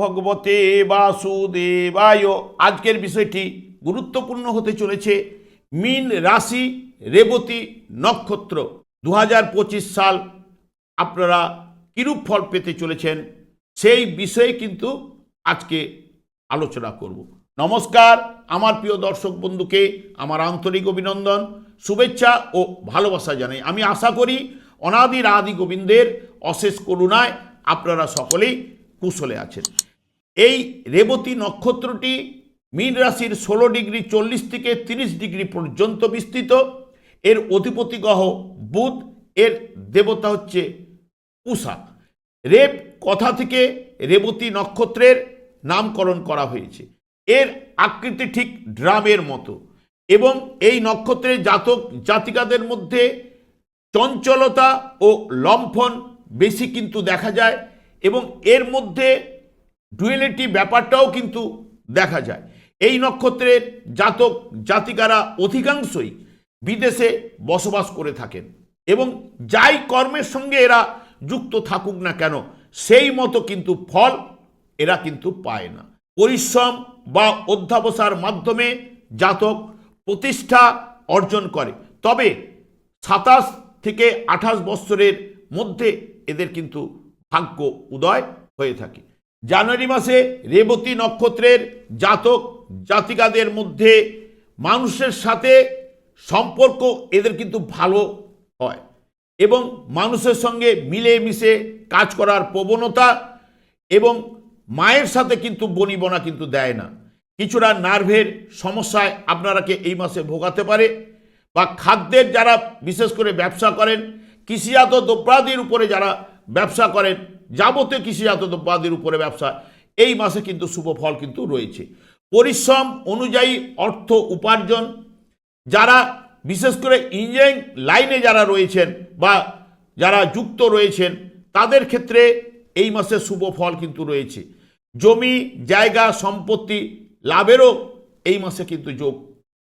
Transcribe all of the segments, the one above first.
ভগবতে বাসুদেবায়। আজকের বিষয়টি গুরুত্বপূর্ণ হতে চলেছে মিন রাশি রেবতী নক্ষত্র। দু হাজার পঁচিশ সাল আপনারা কিরূপ ফল পেতে চলেছেন সেই বিষয়ে কিন্তু আজকে আলোচনা করব। নমস্কার, আমার প্রিয় দর্শক বন্ধুকে আমার আন্তরিক অভিনন্দন, শুভেচ্ছা ও ভালোবাসা জানাই। আমি আশা করি অনাদির আদি গোবিন্দের অশেষ করুণায় আপনারা সকলেই কুশলে আছেন। এই রেবতী নক্ষত্রটি মীন রাশির ষোলো ডিগ্রি চল্লিশ থেকে তিরিশ ডিগ্রি পর্যন্ত বিস্তৃত। এর অধিপতি গ্রহ বুধ, এর দেবতা হচ্ছে পুষা রেব কথা থেকে রেবতী নক্ষত্রের নামকরণ করা হয়েছে। এর আকৃতি ঠিক ড্রামের মতো এবং এই নক্ষত্রের জাতক জাতিকাদের মধ্যে চঞ্চলতা ও লম্ফন বেশি কিন্তু দেখা যায়। এবং এর মধ্যে ডুয়েলিটি ব্যাপারটাও কিন্তু দেখা যায়। এই নক্ষত্রের জাতক, জাতিকারা অধিকাংশই বিদেশে বসবাস করে থাকেন এবং যাই কর্মের সঙ্গে এরা যুক্ত থাকুক না কেন, সেই মতো কিন্তু ফল এরা কিন্তু পায় না। পরিশ্রম বা অধ্যাবসার মাধ্যমে জাতক প্রতিষ্ঠা অর্জন করে। তবে সাতাশ থেকে আঠাশ বৎসরের মধ্যে এদের কিন্তু ভাগ্য উদয় হয়ে থাকে। জানুয়ারি মাসে রেবতী নক্ষত্রের জাতক জাতিকাদের মধ্যে মানুষের সাথে সম্পর্ক এদের কিন্তু ভালো হয় এবং মানুষের সঙ্গে মিলে মিশে কাজ করার প্রবণতা এবং মায়ের সাথে কিন্তু বনিবনা কিন্তু দেয় না। কিছুটা নার্ভের সমস্যায় আপনারাকে এই মাসে ভোগাতে পারে বা খাদ্যের যারা বিশেষ করে ব্যবসা করেন, কৃষিজাত দ্রব্যাদির উপরে যারা ব্যবসা করেন। যাবতীয় কৃষিজাত দ্রব্যাদির উপরে ব্যবসা। এই মাসে কিন্তু শুভ ফল কিন্তু রয়েছে। পরিশ্রম অনুযায়ী অর্থ উপার্জন। যারা বিশেষ করে ইঞ্জিনিয়ারিং লাইনে যারা রয়েছেন বা যারা যুক্ত রয়েছেন, তাদের ক্ষেত্রে এই মাসে শুভ ফল কিন্তু রয়েছে। জমি, জায়গা, সম্পত্তি লাভেরও এই মাসে কিন্তু যোগ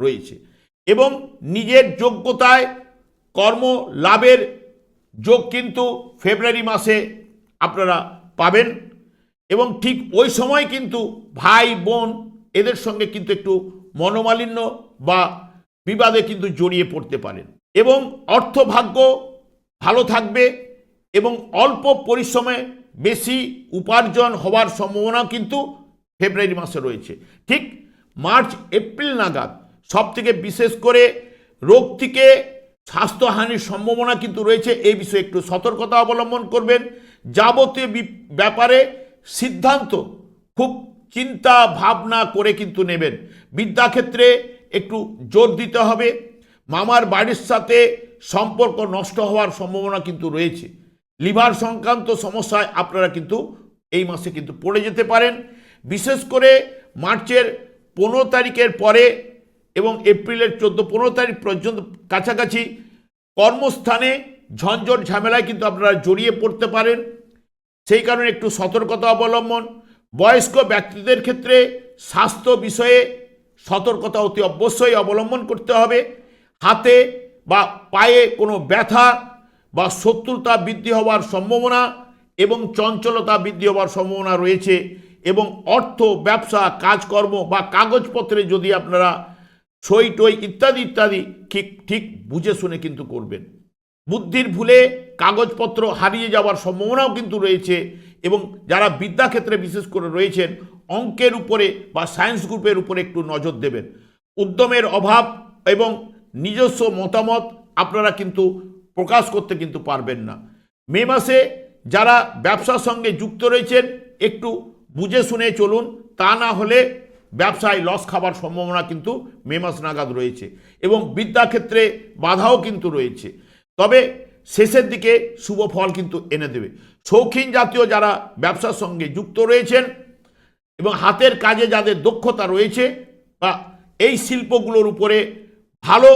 রয়েছে। এবং নিজের যোগ্যতায় কর্ম লাভের যোগ কিন্তু ফেব্রুয়ারি মাসে আপনারা পাবেন এবং ঠিক ওই সময় কিন্তু ভাই, বোন এদের সঙ্গে কিন্তু একটু মনোমালিন্য বা বিবাদে কিন্তু জড়িয়ে পড়তে পারেন। এবং অর্থভাগ্য ভালো থাকবে এবং অল্প পরিশ্রমে বেশি উপার্জন হওয়ার সম্ভাবনা কিন্তু ফেব্রুয়ারি মাসে রয়েছে। ঠিক মার্চ, এপ্রিল নাগাদ সব থেকে বিশেষ করে রোগ থেকে স্বাস্থ্যহানির সম্ভাবনা কিন্তু রয়েছে। এই বিষয়ে একটু সতর্কতা অবলম্বন করবেন। যাবতীয় ব্যাপারে সিদ্ধান্ত খুব চিন্তা ভাবনা করে কিন্তু নেবেন। বিদ্যাক্ষেত্রে একটু জোর দিতে হবে। মামার বাড়ির সাথে সম্পর্ক নষ্ট হওয়ার সম্ভাবনা কিন্তু রয়েছে। লিভার সংক্রান্ত সমস্যায় আপনারা কিন্তু এই মাসে কিন্তু পড়ে যেতে পারেন। বিশেষ করে মার্চের পনেরো তারিখের পরে এবং এপ্রিলের চোদ্দ পনেরো তারিখ পর্যন্ত কাছাকাছি কর্মস্থানে ঝঞ্ঝট ঝামেলায় কিন্তু আপনারা জড়িয়ে পড়তে পারেন। সেই কারণে একটু সতর্কতা অবলম্বন। বয়স্ক ব্যক্তিদের ক্ষেত্রে স্বাস্থ্য বিষয়ে সতর্কতা অতি অবশ্যই অবলম্বন করতে হবে। হাতে বা পায়ে কোনো ব্যথা বা শত্রুতা বৃদ্ধি হওয়ার সম্ভাবনা এবং চঞ্চলতা বৃদ্ধি হওয়ার সম্ভাবনা রয়েছে এবং অর্থ, ব্যবসা, কাজকর্ম বা কাগজপত্রে যদি আপনারা সই টই ইত্যাদি ইত্যাদি, ঠিক ঠিক বুঝে শুনে কিন্তু করবেন। বুদ্ধির ভুলে কাগজপত্র হারিয়ে যাওয়ার সম্ভাবনাও কিন্তু রয়েছে এবং যারা বিদ্যাক্ষেত্রে বিশেষ করে রয়েছেন, অঙ্কের উপরে বা সায়েন্স গ্রুপের উপরে একটু নজর দেবেন। উদ্যমের অভাব এবং নিজস্ব মতামত আপনারা কিন্তু প্রকাশ করতে কিন্তু পারবেন না। মে মাসে যারা ব্যবসার সঙ্গে যুক্ত রয়েছেন, একটু বুঝে শুনে চলুন, তা না হলে ব্যবসায় লস খাবার সম্ভাবনা কিন্তু মে মাস নাগাদ রয়েছে এবং বিদ্যাক্ষেত্রে বাধাও কিন্তু রয়েছে। তবে শেষের দিকে শুভ ফল কিন্তু এনে দেবে। শৌখিন জাতীয় যারা ব্যবসার সঙ্গে যুক্ত রয়েছেন এবং হাতের কাজে যাদের দক্ষতা রয়েছে বা এই শিল্পগুলোর উপরে ভালো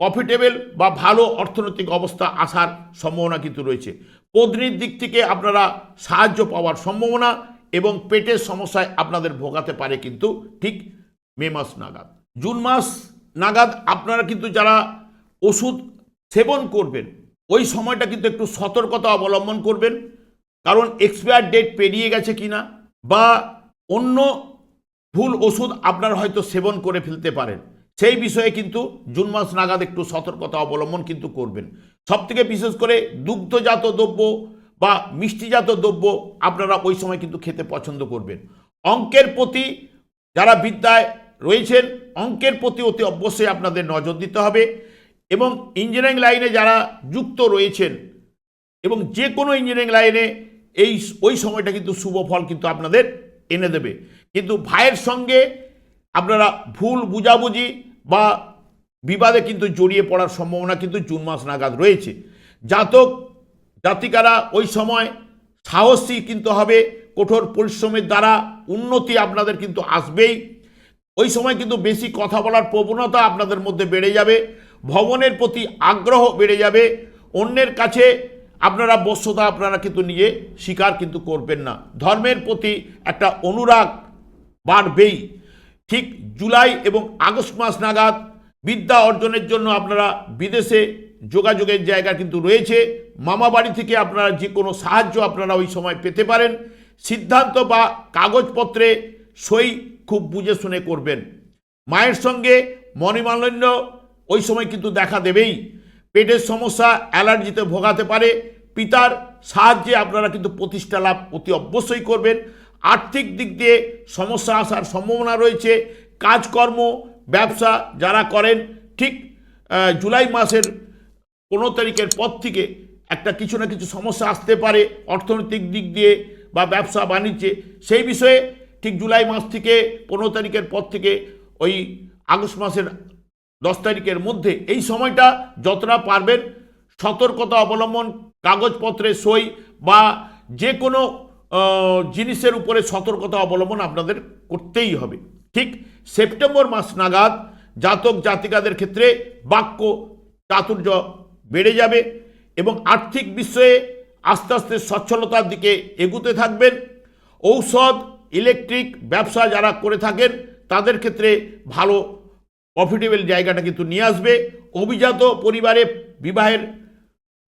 প্রফিটেবল বা ভালো অর্থনৈতিক অবস্থা আসার সম্ভাবনা কিন্তু রয়েছে। পত্নীর দিক থেকে আপনারা সাহায্য পাওয়ার সম্ভাবনা এবং পেটের সমস্যায় আপনাদের ভোগাতে পারে কিন্তু ঠিক মে মাস নাগাদ। জুন মাস নাগাদ আপনারা কিন্তু যারা ওষুধ সেবন করবেন, ওই সময়টা কিন্তু একটু সতর্কতা অবলম্বন করবেন। কারণ এক্সপায়ার ডেট পেরিয়ে গেছে কিনা বা অন্য ভুল ওষুধ আপনারা হয়তো সেবন করে ফেলতে পারেন। সেই বিষয়ে কিন্তু জুন মাস নাগাদ একটু সতর্কতা অবলম্বন কিন্তু করবেন। সব থেকে বিশেষ করে দুগ্ধজাত দ্রব্য বা মিষ্টিজাত দ্রব্য আপনারা ওই সময় কিন্তু খেতে পছন্দ করবেন। অঙ্কের প্রতি যারা বিদ্যায় রয়েছেন, অঙ্কের প্রতি অতি অবশ্যই আপনাদের নজর দিতে হবে এবং ইঞ্জিনিয়ারিং লাইনে যারা যুক্ত রয়েছেন এবং যে কোনো ইঞ্জিনিয়ারিং লাইনে এই ওই সময়টা কিন্তু শুভ ফল কিন্তু আপনাদের এনে দেবে। কিন্তু ভাইয়ের সঙ্গে আপনারা ভুল বুঝাবুঝি বা বিবাদে কিন্তু জড়িয়ে পড়ার সম্ভাবনা কিন্তু জুন মাস নাগাদ রয়েছে। জাতক জাতিকারা ওই সময় সাহসী কিন্তু হবে, কঠোর পরিশ্রমের দ্বারা উন্নতি আপনাদের কিন্তু আসবেই। ওই সময় কিন্তু বেশি কথা বলার প্রবণতা আপনাদের মধ্যে বেড়ে যাবে, ভবনের প্রতি আগ্রহ বেড়ে যাবে, অন্যের কাছে আপনারা বস্যতা আপনারা কিন্তু নিজে স্বীকার কিন্তু করবেন না। ধর্মের প্রতি একটা অনুরাগ বাড়বেই। ঠিক জুলাই এবং আগস্ট মাস নাগাদ বিদ্যা অর্জনের জন্য আপনারা বিদেশে যোগাযোগের জায়গা কিন্তু রয়েছে। মামা বাড়ি থেকে আপনারা যে কোনো সাহায্য আপনারা ওই সময় পেতে পারেন। সিদ্ধান্ত বা কাগজপত্রে সই খুব বুঝে শুনে করবেন। মায়ের সঙ্গে মণিমালন্য ওই সময় কিন্তু দেখা দেবেই। পেটের সমস্যা, অ্যালার্জিতে ভোগাতে পারে। পিতার সাহায্যে আপনারা কিন্তু প্রতিষ্ঠা লাভ অতি অবশ্যই করবেন। আর্থিক দিক দিয়ে সমস্যা আসার সম্ভাবনা রয়েছে। কাজকর্ম, ব্যবসা যারা করেন, ঠিক জুলাই মাসের পনেরো তারিখের পর থেকে একটা কিছু না কিছু সমস্যা আসতে পারে অর্থনৈতিক দিক দিয়ে বা ব্যবসা বাণিজ্যে। সেই বিষয়ে ঠিক জুলাই মাস থেকে পনেরো তারিখের পর থেকে ওই আগস্ট মাসের দশ তারিখের মধ্যে এই সময়টা যতটা পারবেন সতর্কতা অবলম্বন, কাগজপত্রে সই বা যে কোনো জিনিসের উপরে সতর্কতা অবলম্বন আপনাদের করতেই হবে। ঠিক সেপ্টেম্বর মাস নাগাদ জাতক জাতিকাদের ক্ষেত্রে বাক্য, চাতুর্য বেড়ে যাবে এবং আর্থিক বিষয়ে আস্তে আস্তে সচ্ছলতার দিকে এগুতে থাকবেন। ঔষধ, ইলেকট্রিক ব্যবসা যারা করে থাকেন, তাদের ক্ষেত্রে ভালো প্রফিটেবল জায়গাটা কিন্তু নিয়ে আসবে। অভিজাত পরিবারে বিবাহের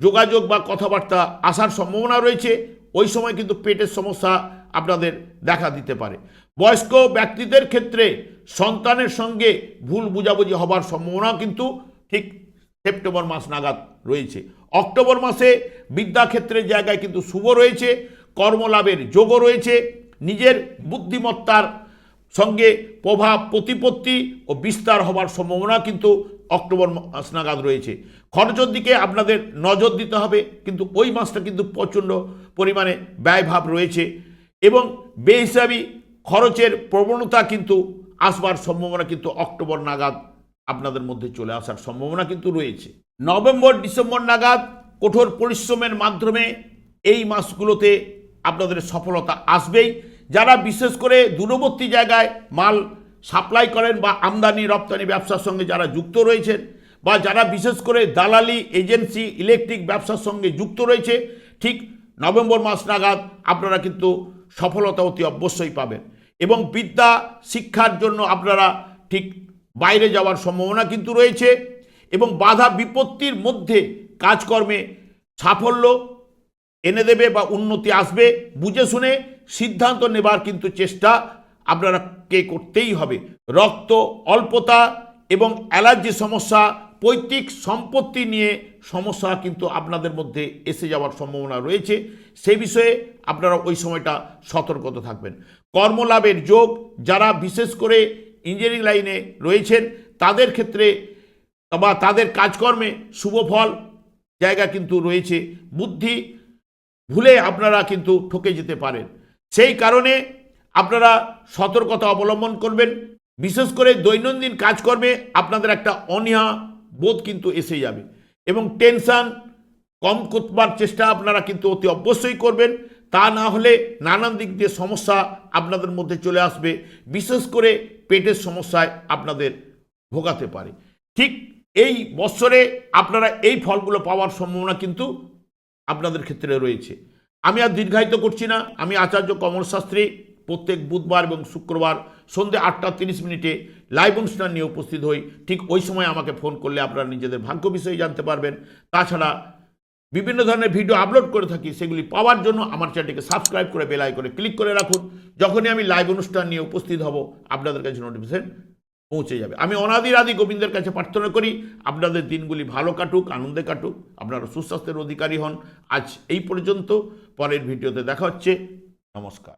যোগাযোগ বা কথাবার্তা আসার সম্ভাবনা রয়েছে। ওই সময় কিন্তু পেটের সমস্যা আপনাদের দেখা দিতে পারে। বয়স্ক ব্যক্তিদের ক্ষেত্রে সন্তানের সঙ্গে ভুল বুঝাবুঝি হবার সম্ভাবনা কিন্তু ঠিক সেপ্টেম্বর মাস নাগাদ রয়েছে। অক্টোবর মাসে বিদ্যাক্ষেত্রের জায়গায় কিন্তু শুভ রয়েছে, কর্মলাভের যোগও রয়েছে, নিজের বুদ্ধিমত্তার সঙ্গে প্রভাব, প্রতিপত্তি ও বিস্তার হবার সম্ভাবনা কিন্তু অক্টোবর মাস নাগাদ রয়েছে। খরচের দিকে আপনাদের নজর দিতে হবে, কিন্তু ওই মাসটা কিন্তু প্রচণ্ড পরিমাণে ব্যয়ভাব রয়েছে এবং বেহিসাবি খরচের প্রবণতা কিন্তু আসবার সম্ভাবনা কিন্তু অক্টোবর নাগাদ আপনাদের মধ্যে চলে আসার সম্ভাবনা কিন্তু রয়েছে। নভেম্বর, ডিসেম্বর নাগাদ কঠোর পরিশ্রমের মাধ্যমে এই মাসগুলোতে আপনাদের সফলতা আসবেই। যারা বিশেষ করে দূরবর্তী জায়গায় মাল সাপ্লাই করেন বা আমদানি, রপ্তানি ব্যবসার সঙ্গে যারা যুক্ত রয়েছেন বা যারা বিশেষ করে দালালি এজেন্সি, ইলেকট্রিক ব্যবসার সঙ্গে যুক্ত রয়েছে, ঠিক নভেম্বর মাস নাগাদ আপনারা কিন্তু সফলতা অতি অবশ্যই পাবেন। এবং বিদ্যা, শিক্ষার জন্য আপনারা ঠিক বাইরে যাওয়ার সম্ভাবনা কিন্তু রয়েছে এবং বাধা বিপত্তির মধ্যে কাজকর্মে সাফল্য এনে দেবে বা উন্নতি আসবে, বুঝে শুনে সিদ্ধান্ত নেবার কিন্তু চেষ্টা আপনারাকে করতেই হবে। রক্ত, অল্পতা এবং অ্যালার্জি সমস্যা, পৈতৃক সম্পত্তি নিয়ে সমস্যা কিন্তু আপনাদের মধ্যে এসে যাওয়ার সম্ভাবনা রয়েছে। সে বিষয়ে আপনারা ওই সময়টা সতর্কতা থাকবেন। কর্মলাভের যোগ, যারা বিশেষ করে ইঞ্জিনিয়ারিং লাইনে রয়েছেন, তাদের ক্ষেত্রে বা তাদের কাজকর্মে শুভ ফল জায়গা কিন্তু রয়েছে। বুদ্ধি ভুলে আপনারা কিন্তু ঠকে যেতে পারেন। সেই কারণে আপনারা সতর্কতা অবলম্বন করবেন। বিশেষ করে দৈনন্দিন কাজকর্মে আপনাদের একটা অনীহা বোধ কিন্তু এসে যাবে এবং টেনশন কম করবার চেষ্টা আপনারা কিন্তু অতি অবশ্যই করবেন। তা না হলে নানান দিক দিয়ে সমস্যা আপনাদের মধ্যে চলে আসবে। বিশেষ করে পেটের সমস্যায় আপনাদের ভোগাতে পারে। ঠিক এই বৎসরে আপনারা এই ফলগুলো পাওয়ার সম্ভাবনা কিন্তু আপনাদের ক্ষেত্রে রয়েছে। আমি আর দীর্ঘায়িত করছি না। আমি আচার্য কমল শাস্ত্রী প্রত্যেক বুধবার এবং শুক্রবার সন্ধ্যে আটটা তিরিশ মিনিটে লাইভ অনুষ্ঠান নিয়ে উপস্থিত হই। ঠিক ওই সময় আমাকে ফোন করলে আপনারা নিজেদের ভাগ্য বিষয়ে জানতে পারবেন। তাছাড়া বিভিন্ন ধরনের ভিডিও আপলোড করে থাকি, সেগুলি পাওয়ার জন্য আমার চ্যানেলটিকে সাবস্ক্রাইব করে বেল করে ক্লিক করে রাখুন। যখনই আমি লাইভ অনুষ্ঠান নিয়ে উপস্থিত হব, আপনাদের কাছে নোটিফিকেশন পৌঁছে যাবে। আমি অনাদির আদি গোবিন্দের কাছে প্রার্থনা করি, আপনাদের দিনগুলি ভালো কাটুক, আনন্দে কাটুক, আপনারা সুস্বাস্থ্যের অধিকারী হন। আজ এই পর্যন্ত, পরের ভিডিওতে দেখা হচ্ছে। নমস্কার।